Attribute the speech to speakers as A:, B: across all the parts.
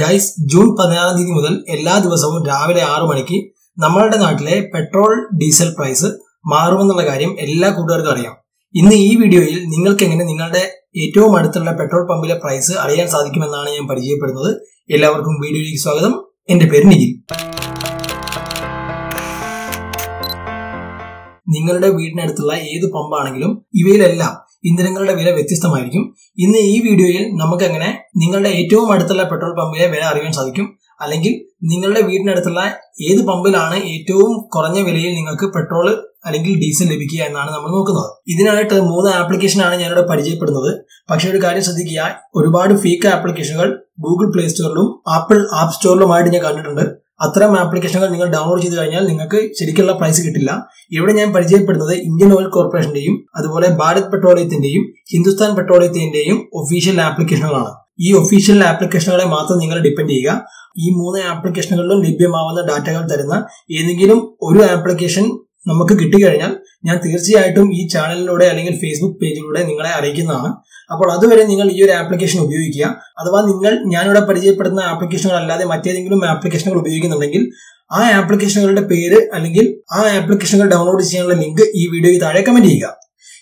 A: Guys June പതിനാറാം തീയതി മുതൽ എല്ലാ ദിവസവും രാവിലെ ആറു മണിക്ക് നമ്മളുടെ നാട്ടിലെ പെട്രോൾ ഡീസൽ പ്രൈസ് മാറുമെന്നുള്ള കാര്യം എല്ലാ കൂട്ടുകാർക്കും അറിയാം. ഇന്ന് ഈ വീഡിയോയിൽ നിങ്ങൾക്ക് എങ്ങനെ നിങ്ങളുടെ ഏറ്റവും അടുത്തുള്ള പെട്രോൾ പമ്പിലെ പ്രൈസ് അറിയാൻ സാധിക്കുമെന്നാണ് ഞാൻ പരിചയപ്പെടുന്നത്. എല്ലാവർക്കും വീഡിയോയിലേക്ക് സ്വാഗതം. എന്റെ പേര് നിഖിൽ. നിങ്ങളുടെ വീടിനടുത്തുള്ള ഏത് പമ്പാണെങ്കിലും ഇവയിലെല്ലാം ഇന്ധനങ്ങളുടെ വില വ്യത്യസ്തമായിരിക്കും. ഇന്ന് ഈ വീഡിയോയിൽ നമുക്ക് എങ്ങനെ നിങ്ങളുടെ ഏറ്റവും അടുത്തുള്ള പെട്രോൾ പമ്പിലെ വില അറിയാൻ സാധിക്കും. അല്ലെങ്കിൽ നിങ്ങളുടെ വീടിനടുത്തുള്ള ഏത് പമ്പിലാണ് ഏറ്റവും കുറഞ്ഞ വിലയിൽ നിങ്ങൾക്ക് പെട്രോൾ അല്ലെങ്കിൽ ഡീസൽ ലഭിക്കുക എന്നാണ് നമ്മൾ നോക്കുന്നത്. ഇതിനായിട്ട് മൂന്ന് ആപ്ലിക്കേഷനാണ് ഞാനിവിടെ പരിചയപ്പെടുന്നത്. പക്ഷേ ഒരു കാര്യം ശ്രദ്ധിക്കുക. ഒരുപാട് ഫേക്ക് ആപ്ലിക്കേഷനുകൾ ഗൂഗിൾ പ്ലേ സ്റ്റോറിലും ആപ്പിൾ ആപ്പ് സ്റ്റോറിലുമായിട്ട് ഞാൻ കണ്ടിട്ടുണ്ട്. അത്തരം ആപ്ലിക്കേഷനുകൾ നിങ്ങൾ ഡൗൺലോഡ് ചെയ്ത് കഴിഞ്ഞാൽ നിങ്ങൾക്ക് ശരിക്കുള്ള പ്രൈസ് കിട്ടില്ല. ഇവിടെ ഞാൻ പരിചയപ്പെടുന്നത് ഇന്ത്യൻ ഓയിൽ കോർപ്പറേഷന്റെയും അതുപോലെ ഭാരത് പെട്രോളിയത്തിന്റെയും ഹിന്ദുസ്ഥാൻ പെട്രോളിയത്തിന്റെയും ഒഫീഷ്യൽ ആപ്ലിക്കേഷനുകളാണ് ഈ ഒഫീഷ്യൽ ആപ്ലിക്കേഷനുകളെ മാത്രം നിങ്ങൾ ഡിപ്പെൻഡ് ചെയ്യുക. ഈ മൂന്ന് ആപ്ലിക്കേഷനുകളിലും ലഭ്യമാവുന്ന ഡാറ്റകൾ തരുന്ന ഏതെങ്കിലും ഒരു ആപ്ലിക്കേഷൻ നമുക്ക് കിട്ടിക്കഴിഞ്ഞാൽ ഞാൻ തീർച്ചയായിട്ടും ഈ ചാനലിലൂടെ അല്ലെങ്കിൽ ഫേസ്ബുക്ക് പേജിലൂടെ നിങ്ങളെ അറിയിക്കുന്നതാണ്. അപ്പോൾ അതുവരെ നിങ്ങൾ ഈ ഒരു ആപ്ലിക്കേഷൻ ഉപയോഗിക്കുക. അഥവാ നിങ്ങൾ ഞാനിവിടെ പരിചയപ്പെടുന്ന ആപ്ലിക്കേഷനുകൾ അല്ലാതെ മറ്റേതെങ്കിലും ആപ്ലിക്കേഷനുകൾ ഉപയോഗിക്കുന്നുണ്ടെങ്കിൽ ആ ആപ്ലിക്കേഷനുകളുടെ പേര് അല്ലെങ്കിൽ ആ ആപ്ലിക്കേഷനുകൾ ഡൗൺലോഡ് ചെയ്യാനുള്ള ലിങ്ക് ഈ വീഡിയോയ്ക്ക് താഴെ കമന്റ് ചെയ്യുക.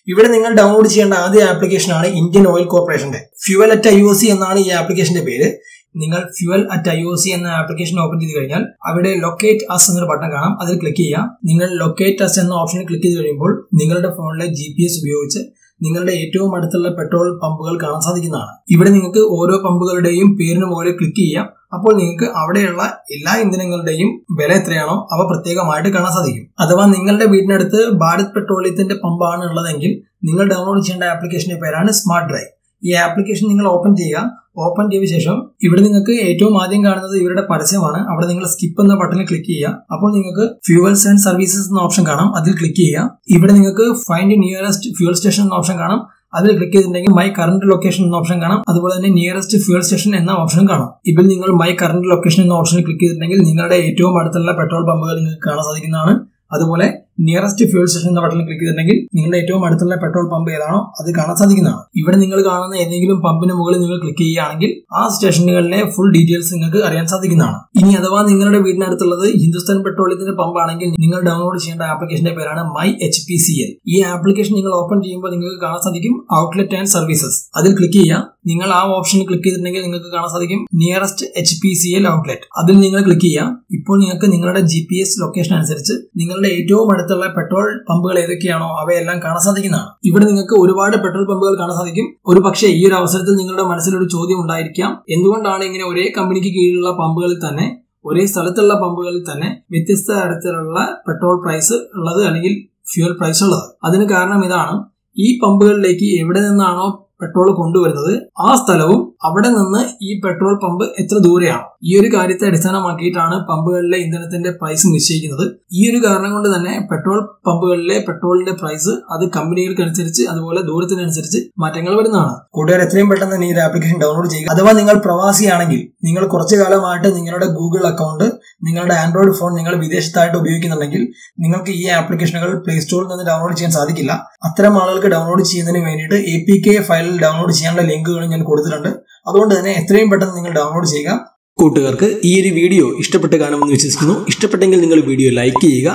A: ഇവിടെ നിങ്ങൾ ഡൗൺലോഡ് ചെയ്യേണ്ട ആദ്യ ആപ്ലിക്കേഷനാണ് ഇന്ത്യൻ ഓയിൽ കോർപ്പറേഷന്റെ fuel at I O C എന്നാണ് ഈ ആപ്ലിക്കേഷന്റെ പേര്. നിങ്ങൾ fuel at I O C എന്ന ആപ്ലിക്കേഷൻ ഓപ്പൺ ചെയ്ത് കഴിഞ്ഞാൽ അവിടെ ലൊക്കേറ്റ് അസ് എന്നൊരു ബട്ടൺ കാണാം. അതിൽ ക്ലിക്ക് ചെയ്യാം നിങ്ങൾ ലൊക്കേറ്റ് അസ് എന്ന ഓപ്ഷനിൽ ക്ലിക്ക് ചെയ്ത് കഴിയുമ്പോൾ നിങ്ങളുടെ ഫോണിലെ ജി ഉപയോഗിച്ച് നിങ്ങളുടെ ഏറ്റവും അടുത്തുള്ള പെട്രോൾ പമ്പുകൾ കാണാൻ സാധിക്കുന്നതാണ്. ഇവിടെ നിങ്ങൾക്ക് ഓരോ പമ്പുകളുടെയും പേരിന് മുകളിൽ ക്ലിക്ക് ചെയ്യാം. അപ്പോൾ നിങ്ങൾക്ക് അവിടെയുള്ള എല്ലാ ഇന്ധനങ്ങളുടെയും വില എത്രയാണോ അവ പ്രത്യേകമായിട്ട് കാണാൻ സാധിക്കും. അഥവാ നിങ്ങളുടെ വീടിനടുത്ത് ഭാരത് പെട്രോളിയത്തിന്റെ പമ്പാണ് ഉള്ളതെങ്കിൽ നിങ്ങൾ ഡൗൺലോഡ് ചെയ്യേണ്ട ആപ്ലിക്കേഷന്റെ പേരാണ് സ്മാർട്ട് ഡ്രൈവ് ഈ ആപ്ലിക്കേഷൻ നിങ്ങൾ ഓപ്പൺ ചെയ്യുക. ഓപ്പൺ ചെയ്ത ശേഷം ഇവിടെ നിങ്ങൾക്ക് ഏറ്റവും ആദ്യം കാണുന്നത് ഇവരുടെ പരസ്യമാണ്. അവിടെ നിങ്ങൾ സ്കിപ്പ് എന്ന ബട്ടണിൽ ക്ലിക്ക് ചെയ്യുക. അപ്പോൾ നിങ്ങൾക്ക് ഫ്യൂവൽസ് ആൻഡ് സർവീസസ് എന്ന ഓപ്ഷൻ കാണാം. അതിൽ ക്ലിക്ക് ചെയ്യുക. ഇവിടെ നിങ്ങൾക്ക് ഫൈൻഡ് നിയറസ്റ്റ് ഫ്യൂവൽ സ്റ്റേഷൻ എന്ന ഓപ്ഷൻ കാണാം. അതിൽ ക്ലിക്ക് ചെയ്തിട്ടുണ്ടെങ്കിൽ മൈ കറന്റ് ലൊക്കേഷൻ എന്ന ഓപ്ഷൻ കാണാം. അതുപോലെ തന്നെ നിയറസ്റ്റ് ഫ്യൂൽ സ്റ്റേഷൻ എന്ന ഓപ്ഷൻ കാണാം. ഇതിൽ നിങ്ങൾ മൈ കറന്റ് ലൊക്കേഷൻ എന്ന ഓപ്ഷനിൽ ക്ലിക്ക് ചെയ്തിട്ടുണ്ടെങ്കിൽ നിങ്ങളുടെ ഏറ്റവും അടുത്തുള്ള പെട്രോൾ പമ്പുകൾ നിങ്ങൾക്ക് കാണാൻ സാധിക്കുന്നതാണ്. അതുപോലെ നിയറസ്റ്റ് ഫ്യൂൽ സ്റ്റേഷൻ എന്ന ബട്ടണിൽ ക്ലിക്ക് ചെയ്തിട്ടുണ്ടെങ്കിൽ നിങ്ങളുടെ ഏറ്റവും അടുത്തുള്ള പെട്രോൾ പമ്പ് ഏതാണോ അത് കാണാൻ സാധിക്കുന്നതാണ്. ഇവിടെ നിങ്ങൾ കാണുന്ന ഏതെങ്കിലും പമ്പിന് മുകളിൽ നിങ്ങൾ ക്ലിക്ക് ചെയ്യുകയാണെങ്കിൽ ആ സ്റ്റേഷനുകളിലെ ഫുൾ ഡീറ്റെയിൽസ് നിങ്ങൾക്ക് അറിയാൻ സാധിക്കുന്നതാണ്. ഇനി അഥവാ നിങ്ങളുടെ വീടിനടുത്തുള്ളത് ഹിന്ദുസ്ഥാൻ പെട്രോളിയത്തിന്റെ പമ്പാണെങ്കിൽ നിങ്ങൾ ഡൗൺലോഡ് ചെയ്യേണ്ട ആപ്ലിക്കേഷന്റെ പേരാണ് my H P C L ഈ ആപ്ലിക്കേഷൻ നിങ്ങൾ ഓപ്പൺ ചെയ്യുമ്പോൾ നിങ്ങൾക്ക് കാണാൻ സാധിക്കും ഔട്ട്ലെറ്റ് ആൻഡ് സർവീസസ് അതിൽ ക്ലിക്ക് ചെയ്യാം നിങ്ങൾ ആ ഓപ്ഷൻ ക്ലിക്ക് ചെയ്തിട്ടുണ്ടെങ്കിൽ നിങ്ങൾക്ക് കാണാൻ സാധിക്കും nearest H P C L outlet അതിൽ നിങ്ങൾ ക്ലിക്ക് ചെയ്യാം ഇപ്പോൾ നിങ്ങൾക്ക് നിങ്ങളുടെ ജി പി എസ് ലൊക്കേഷൻ അനുസരിച്ച് നിങ്ങളുടെ ഏറ്റവും അടുത്തുള്ള പെട്രോൾ പമ്പുകൾ ഏതൊക്കെയാണോ അവയെല്ലാം കാണാൻ സാധിക്കുന്നതാണ്. ഇവിടെ നിങ്ങൾക്ക് ഒരുപാട് പെട്രോൾ പമ്പുകൾ കാണാൻ സാധിക്കും. ഒരു പക്ഷേ ഈ ഒരു അവസരത്തിൽ നിങ്ങളുടെ മനസ്സിലൊരു ചോദ്യം ഉണ്ടായിരിക്കാം. എന്തുകൊണ്ടാണ് ഇങ്ങനെ ഒരേ കമ്പനിക്ക് കീഴിലുള്ള പമ്പുകളിൽ തന്നെ ഒരേ സ്ഥലത്തുള്ള പമ്പുകളിൽ തന്നെ വ്യത്യസ്ത തരത്തിലുള്ള പെട്രോൾ പ്രൈസ് ഉള്ളത് അല്ലെങ്കിൽ ഫ്യൂൽ പ്രൈസ് ഉള്ളത്? അതിന് കാരണം ഇതാണ്. ഈ പമ്പുകളിലേക്ക് എവിടെ നിന്നാണോ പെട്രോൾ കൊണ്ടുവരുന്നത് ആ സ്ഥലവും അവിടെ നിന്ന് ഈ പെട്രോൾ പമ്പ് എത്ര ദൂരെയാണ്? ഈ ഒരു കാര്യത്തെ അടിസ്ഥാനമാക്കിയിട്ടാണ് പമ്പുകളിലെ ഇന്ധനത്തിന്റെ പ്രൈസ് നിശ്ചയിക്കുന്നത്. ഈ ഒരു കാരണം കൊണ്ട് തന്നെ പെട്രോൾ പമ്പുകളിലെ പെട്രോളിന്റെ പ്രൈസ് അത് കമ്പനികൾക്കനുസരിച്ച് അതുപോലെ ദൂരത്തിനനുസരിച്ച് മാറ്റങ്ങൾ വരുന്നതാണ്. കൂടുതൽ എത്രയും പെട്ടെന്ന് തന്നെ ഈ ഒരു ആപ്ലിക്കേഷൻ ഡൗൺലോഡ് ചെയ്യുക. അഥവാ നിങ്ങൾ പ്രവാസിയാണെങ്കിൽ നിങ്ങൾ കുറച്ചു കാലമായിട്ട് നിങ്ങളുടെ ഗൂഗിൾ അക്കൗണ്ട് നിങ്ങളുടെ ആൻഡ്രോയിഡ് ഫോൺ നിങ്ങൾ വിദേശത്തായിട്ട് ഉപയോഗിക്കുന്നുണ്ടെങ്കിൽ നിങ്ങൾക്ക് ഈ ആപ്ലിക്കേഷനുകൾ പ്ലേ സ്റ്റോറിൽ നിന്ന് ഡൗൺലോഡ് ചെയ്യാൻ സാധിക്കില്ല. അത്തരം ആളുകൾക്ക് ഡൗൺലോഡ് ചെയ്യുന്നതിന് വേണ്ടിയിട്ട് എ പി കെ ഫയലിൽ ഡൗൺലോഡ് ചെയ്യാനുള്ള ലിങ്കുകൾ ഞാൻ കൊടുത്തിട്ടുണ്ട്. അതുകൊണ്ട് തന്നെ എത്രയും പെട്ടെന്ന് നിങ്ങൾ ഡൗൺലോഡ് ചെയ്യുക. കൂട്ടുകാർക്ക് ഈ ഒരു വീഡിയോ ഇഷ്ടപ്പെട്ട കാണുമെന്ന് വിശ്വസിക്കുന്നു. ഇഷ്ടപ്പെട്ടെങ്കിൽ നിങ്ങൾ വീഡിയോ ലൈക്ക് ചെയ്യുക.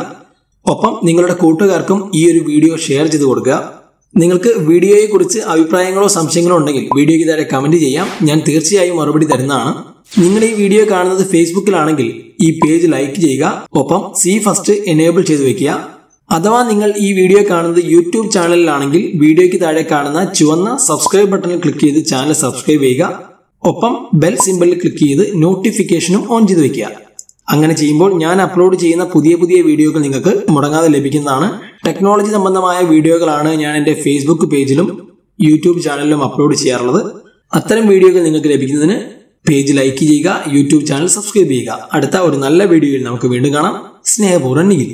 A: ഒപ്പം നിങ്ങളുടെ കൂട്ടുകാർക്കും ഈ ഒരു വീഡിയോ ഷെയർ ചെയ്ത് കൊടുക്കുക. നിങ്ങൾക്ക് വീഡിയോയെക്കുറിച്ച് അഭിപ്രായങ്ങളോ സംശയങ്ങളോ ഉണ്ടെങ്കിൽ വീഡിയോയ്ക്ക് താഴെ കമന്റ് ചെയ്യാം. ഞാൻ തീർച്ചയായും മറുപടി തരുന്നതാണ്. നിങ്ങൾ ഈ വീഡിയോ കാണുന്നത് ഫേസ്ബുക്കിലാണെങ്കിൽ ഈ പേജ് ലൈക്ക് ചെയ്യുക. ഒപ്പം സി ഫസ്റ്റ് എനേബിൾ ചെയ്ത് വെക്കുക. അഥവാ നിങ്ങൾ ഈ വീഡിയോ കാണുന്നത് യൂട്യൂബ് ചാനലിലാണെങ്കിൽ വീഡിയോയ്ക്ക് താഴെ കാണുന്ന ചുവന്ന സബ്സ്ക്രൈബ് ബട്ടണിൽ ക്ലിക്ക് ചെയ്ത് ചാനൽ സബ്സ്ക്രൈബ് ചെയ്യുക. ഒപ്പം ബെൽ സിമ്പിളിൽ ക്ലിക്ക് ചെയ്ത് നോട്ടിഫിക്കേഷനും ഓൺ ചെയ്ത് വെക്കുക. അങ്ങനെ ചെയ്യുമ്പോൾ ഞാൻ അപ്ലോഡ് ചെയ്യുന്ന പുതിയ പുതിയ വീഡിയോകൾ നിങ്ങൾക്ക് മുടങ്ങാതെ ലഭിക്കുന്നതാണ്. ടെക്നോളജി സംബന്ധമായ വീഡിയോകളാണ് ഞാൻ എന്റെ ഫേസ്ബുക്ക് പേജിലും യൂട്യൂബ് ചാനലിലും അപ്ലോഡ് ചെയ്യാറുള്ളത്. അത്തരം വീഡിയോകൾ നിങ്ങൾക്ക് ലഭിക്കുന്നതിന് പേജ് ലൈക്ക് ചെയ്യുക യൂട്യൂബ് ചാനൽ സബ്സ്ക്രൈബ് ചെയ്യുക. അടുത്ത ഒരു നല്ല വീഡിയോയിൽ നമുക്ക് വീണ്ടും കാണാം. സ്നേഹപൂർവം നിഖിൽ.